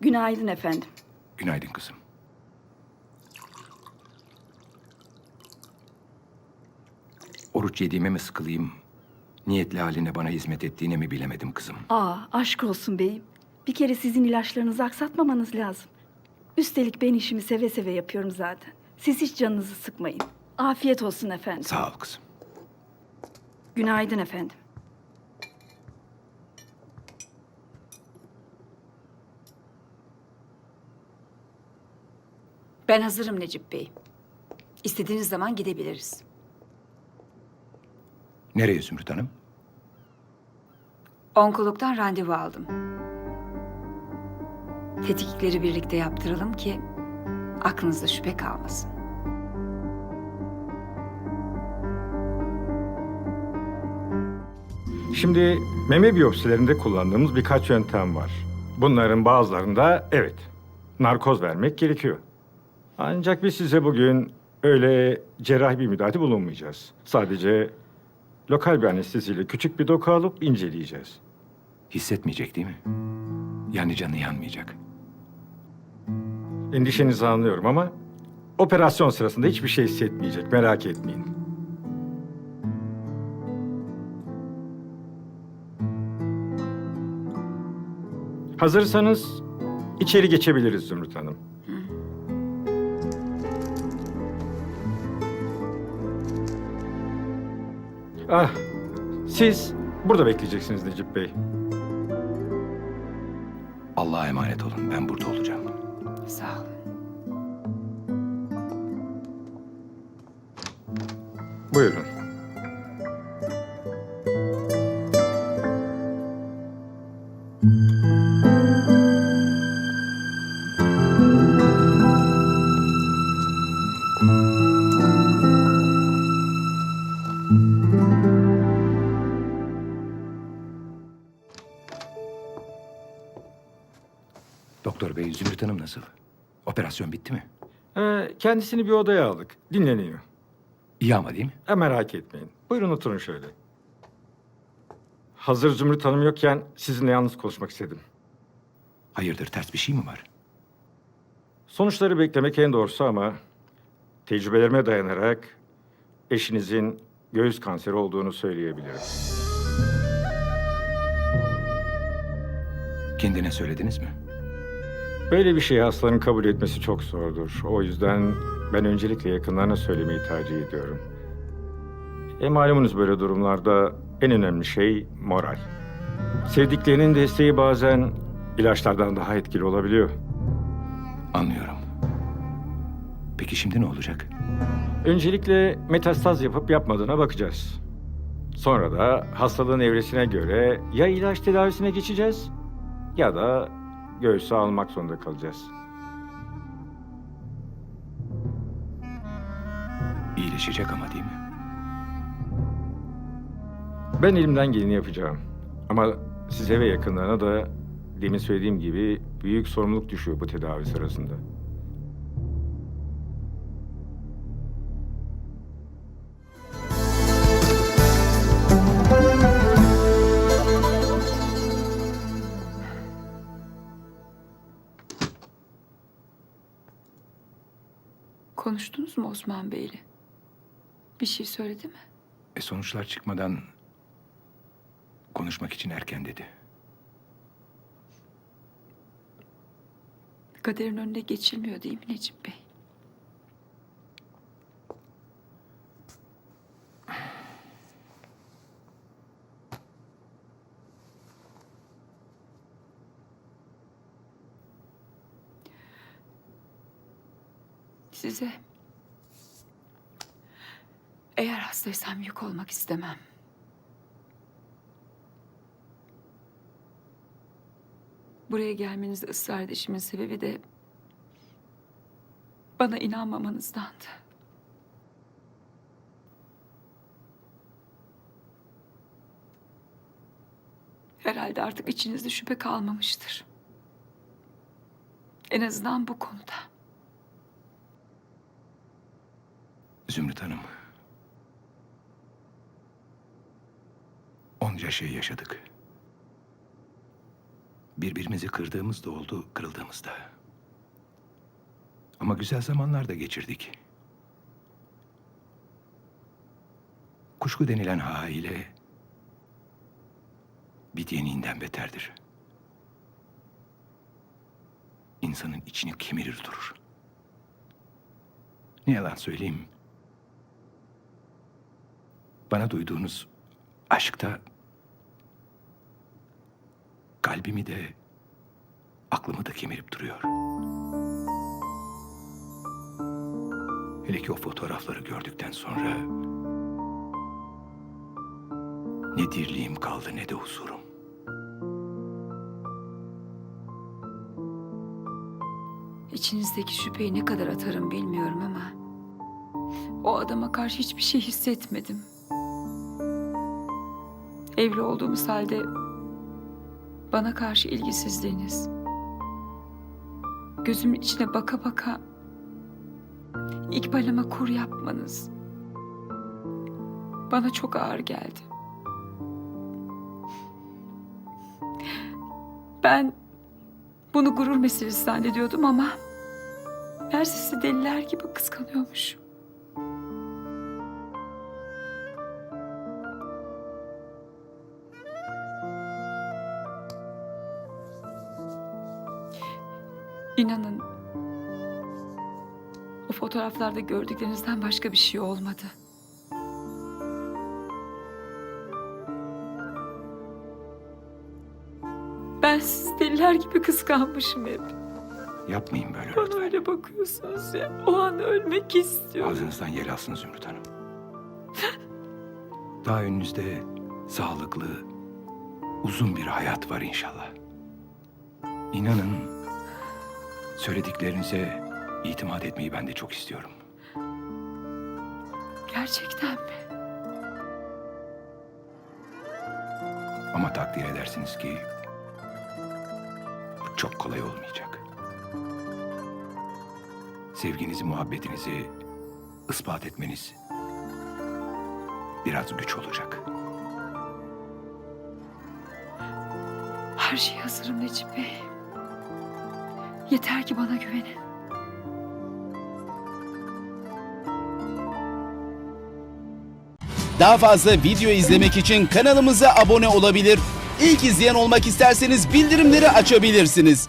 Günaydın efendim. Günaydın kızım. Oruç yediğime mi sıkılayım? Niyetli haline bana hizmet ettiğine mi bilemedim kızım. Aa, aşk olsun beyim. Bir kere sizin ilaçlarınızı aksatmamanız lazım. Üstelik ben işimi seve seve yapıyorum zaten. Siz hiç canınızı sıkmayın. Afiyet olsun efendim. Sağ ol kızım. Günaydın efendim. Ben hazırım Necip Bey. İstediğiniz zaman gidebiliriz. Nereye Zümrüt Hanım? Onkologdan randevu aldım. Tetkikleri birlikte yaptıralım ki aklınızda şüphe kalmasın. Şimdi meme biyopsilerinde kullandığımız birkaç yöntem var. Bunların bazılarında evet, narkoz vermek gerekiyor. Ancak biz size bugün öyle cerrahi bir müdahale bulunmayacağız. Sadece lokal bir anesteziyle küçük bir doku alıp inceleyeceğiz. Hissetmeyecek değil mi? Yani canı yanmayacak. Endişenizi anlıyorum ama operasyon sırasında hiçbir şey hissetmeyecek, merak etmeyin. Hazırsanız içeri geçebiliriz Zümrüt Hanım. Ah, siz burada bekleyeceksiniz Necip Bey. Allah'a emanet olun. Ben burada olacağım. Sağ olun. Buyurun. Doktor bey, Zümrüt Hanım nasıl? Operasyon bitti mi? Ee, kendisini bir odaya aldık. Dinleniyor. İyi ama değil mi? Ha, merak etmeyin. Buyurun oturun şöyle. Hazır Zümrüt Hanım yokken sizinle yalnız konuşmak istedim. Hayırdır, ters bir şey mi var? Sonuçları beklemek en doğrusu ama tecrübelerime dayanarak eşinizin göğüs kanseri olduğunu söyleyebilirim. Kendine söylediniz mi? Böyle bir şeyi hastanın kabul etmesi çok zordur. O yüzden ben öncelikle yakınlarına söylemeyi tercih ediyorum. E malumunuz böyle durumlarda en önemli şey moral. Sevdiklerinin desteği bazen ilaçlardan daha etkili olabiliyor. Anlıyorum. Peki şimdi ne olacak? Öncelikle metastaz yapıp yapmadığına bakacağız. Sonra da hastalığın evresine göre ya ilaç tedavisine geçeceğiz ya da göğsü almak zorunda kalacağız. İyileşecek ama değil mi? Ben elimden geleni yapacağım. Ama size ve yakınlarına da demin söylediğim gibi büyük sorumluluk düşüyor bu tedavi sırasında. Konuştunuz mu Osman Bey'le? Bir şey söyledi mi? E sonuçlar çıkmadan konuşmak için erken dedi. Kaderin önüne geçilmiyor değil mi Necip Bey? Size eğer hastaysam yük olmak istemem. Buraya gelmenizi ısrar edişimin sebebi de bana inanmamanızdandı. Herhalde artık içinizde şüphe kalmamıştır. En azından bu konuda. Zümrüt Hanım. Onca şey yaşadık. Birbirimizi kırdığımız da oldu, kırıldığımız da. Ama güzel zamanlar da geçirdik. Kuşku denilen haliyle bit yeniğinden beterdir. İnsanın içini kemirir durur. Ne yalan söyleyeyim. Bana duyduğunuz aşkta kalbimi de aklımı da kemirip duruyor. Hele ki o fotoğrafları gördükten sonra ne dirliğim kaldı ne de huzurum. İçinizdeki şüpheyi ne kadar atarım bilmiyorum ama... ...o adama karşı hiçbir şey hissetmedim. Evli olduğumuz halde... ...bana karşı ilgisizliğiniz... ...gözümün içine baka baka... ...İkbal'ime kur yapmanız... ...bana çok ağır geldi. Ben bunu gurur meselesi zannediyordum ama meğerse sizi deliler gibi kıskanıyormuş. İnanın o fotoğraflarda gördüklerinizden başka bir şey olmadı. Ben sizi deliler gibi kıskanmışım hep. Yapmayın böyle Bana öyle bakıyorsunuz ya. O an ölmek istiyorum. Ağzınızdan yel alsın Zümrüt Hanım. Daha önünüzde sağlıklı, uzun bir hayat var inşallah. İnanın söylediklerinize itimat etmeyi ben de çok istiyorum. Gerçekten mi? Ama takdir edersiniz ki bu çok kolay olmayacak. Sevginizi, muhabbetinizi ispat etmeniz biraz güç olacak. Her şeye hazırım Necip Bey. Yeter ki bana güvenin. Daha fazla video izlemek için kanalımıza abone olabilir. İlk izleyen olmak isterseniz bildirimleri açabilirsiniz.